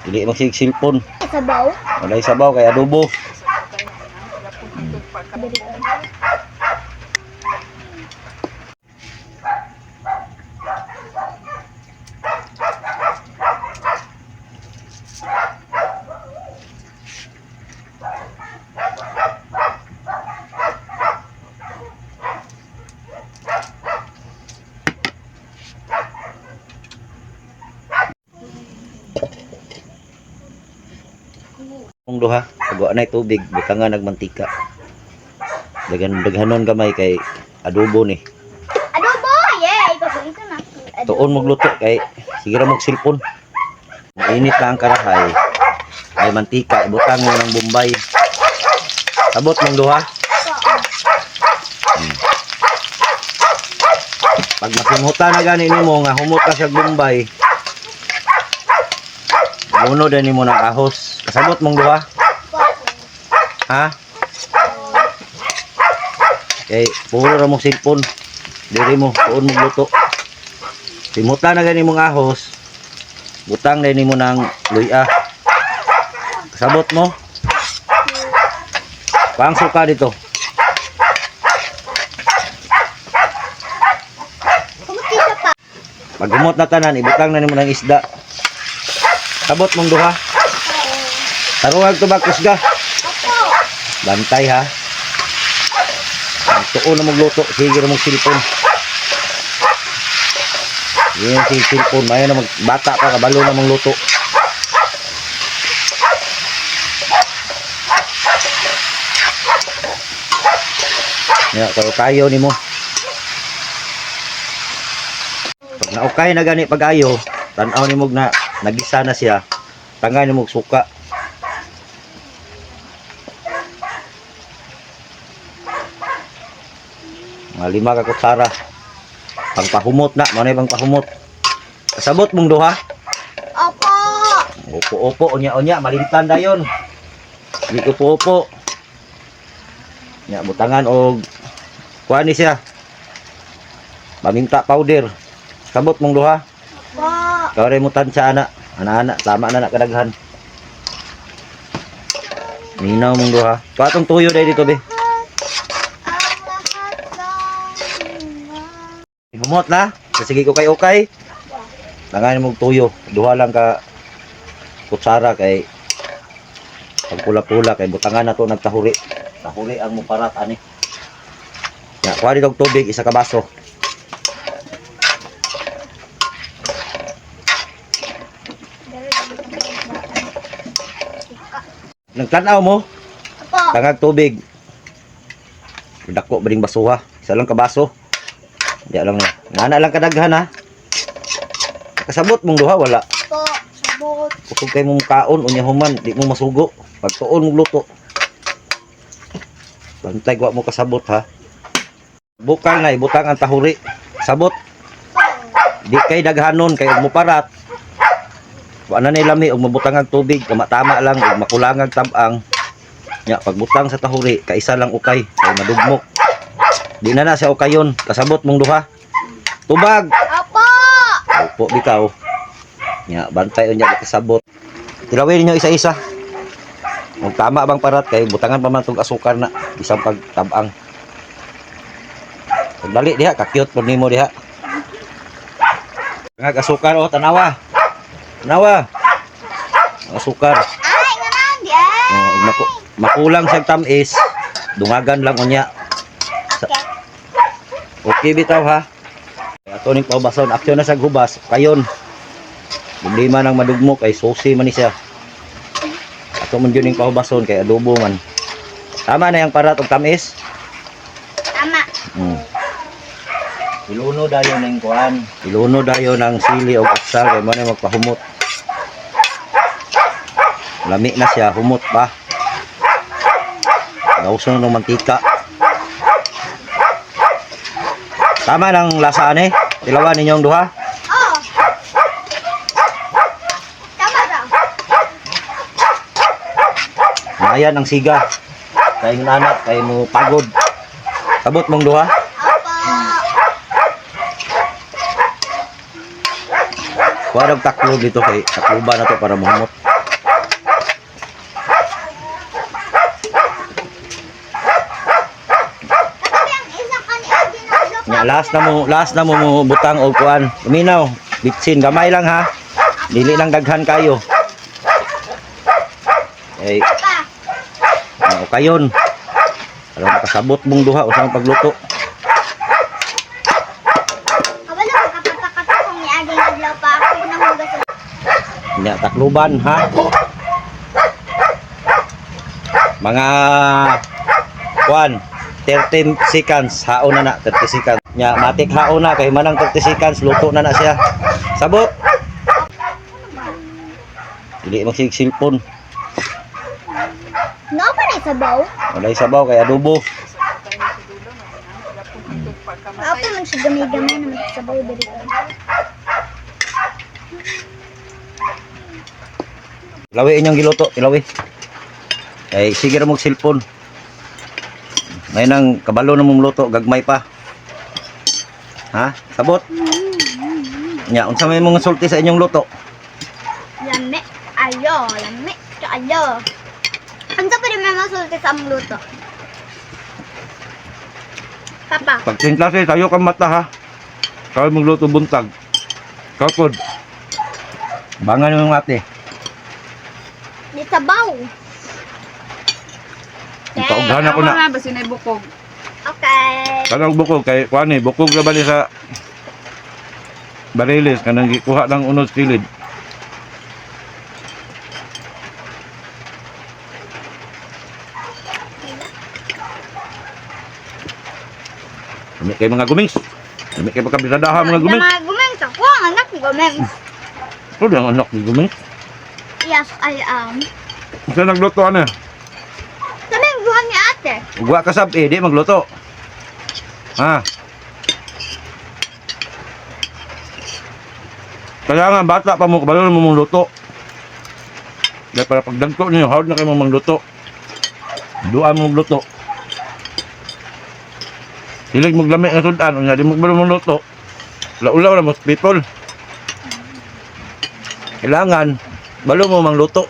Dili magsig cellphone. Sabaw. Wala sabaw kay adobo. Kung duha, pagawa na tubig, butangan nagmantika. Dagan daghanon gamay kay adobo ni. Adobo! Yeah! Ba ito na? Tuon magluto kay sige ra mog cellphone. Mainit na ang karahay. Ay mantika, ibutang mo ng bombay. Sabot mong duha. Hmm. Pag masimutan na gani nimo nga humot ka sa bombay. Uno din nimo ng ahos. Kasabot mong duha. Ha? Kay puro ra mong cellphone. Diri mo, tuon mo luto. Simutan na gani mong ahos. Butang na nimo ng luya. Kasabot mo. Pang suka dito. Pag humot na tanan, ibutang na nimo ng isda. Sabot mong duha. Tarungag tubag kusga. Opo. Bantay ha. Tuon na magluto, sige na mong cellphone. Yan si cellphone, maya na mag bata pa kabalo na mong luto. Ya, kayo kayo ni mo. Pag naukay na gani pag ayo, tanaw ni mo na nagisa na siya. Tangay ni mo suka. Mga lima ka kutsara. Pangpahumot na, mo na yung pangpahumot. Kasabot mong duha. Opo. Upo-upo, unya-unya, malintan na yun. Hindi upo-upo. Nya, butangan o kuha ni siya. Paminta powder. Sabot mong duha. Kawari mo tansya ana. Ana-ana, tama na na kadaghan. Minaw mong duha. Patong tuyo dahil dito, be. Humot na. Sige ko kay okay. Nanganin mong tuyo. Duha lang ka kutsara kay pag pula-pula kay butangan na to nagtahuri. Tahuri ang muparat ani. Ya, kuha dito tubig isa ka baso. Nagtanaw mo, Opo. tangag tubig. Dako ba ding basuha? Isa lang ka baso. Di lang na. Nana lang kadaghan ha. Kasabot mong duha wala. Opo. Sabot. Kusog kay mong kaon unya human, di mo masugo. Pag tuon mong luto. Bantay wa mo kasabot ha. Bukal na ibutang ang tahuri. Sabot. Di kay daghanon kay mo parat. Wa na ni lami og mabutang ang tubig, tama lang ug makulangang tabang. Nya pagbutang sa tahuri, kaisa lang ukay kay madugmok. Di na na siya ukayon, kasabot mong duha. Tubag. Opo. Opo, bitaw. Nya, bantay unya kasabot. Tilawin ninyo isa-isa. Kung tama bang parat kay butangan pa man tong asukar na isang pagtabang. Dali diha, kakyot po nimo diha. Ngag asukar oh, tanawa. Ang Asukar. Ay, nga na. Di ay. Oh, maku- makulang siyang tamis. Dungagan lang unya. Okay. Okay bitaw ha. Ato ning paubason, aksyon na sa gubas, kayon. Problema nang madugmo kay susi man ni siya. Ato man yun ning paubason kay adobo man. Tama na yung parat og tamis. Tama. Hmm. Iluno dayo ng kuan. Iluno dayo ng sili o aksal kay mo na magpahumot. Lami na siya, humot pa. Nauso ng mantika. Tama ng lasa ani. Tilawan ninyong duha. Oh. Tama daw. Mayan ang siga. Kay anak kay mo pagod. Sabot mong duha. Kuha og taklo dito kay takluban na to para mahumot. Last na mo, last na mo mo butang og kuan. Luminaw, bitsin gamay lang ha. Dili lang daghan kayo. Eh, Pa. ano kayon. Alam kasabot mong duha usang pagluto. Nya takluban ha. Mga kuan 30 seconds haon na na 30 seconds. Nya matik haon na kay manang 30 seconds luto na na siya. Sabot. Dili mo sig cellphone. No pa ni sabaw. Walay sabaw kay adobo. Ako man siya gamay-gamay na magsabaw diri ko. Ilawi inyong giluto, ilawi. Ay sige ra mong cellphone. May nang kabalo na mong luto, gagmay pa. Ha? Sabot. Nya, unsa may mga sulti sa inyong luto? Lami. Ayo, lami. Ayo. Ang pa rin may masulti sa among luto. Papa. Pag klase, tayo kang mata ha. Kaya magluto buntag. Kapod. Bangan yung ate. Di sabaw. Paugahan ako na. Wala ba sinay bukog? Okay. Kanang bukog kay kuani, bukog na bali sa barilis kanang gikuha ng unod silid. Kami kay mga gumings. Kami kay magkabisadahan mga gumings. Mga gumeng ako ang anak ni gumeng. Ito ang anak ni gumings. Yes, I am. Isa nagluto ano? Ate. Ugwa ka sab eh, di magluto. Ha? Kaya nga, bata pa mo, kabalo mo mong luto. Dahil para pagdagko niyo, hawad na kayo mong luto. Duan mong luto. Hilig maglami ng sudan, unya di magbalo mong luto. Laulaw na most people. Kailangan, balo mo mang luto.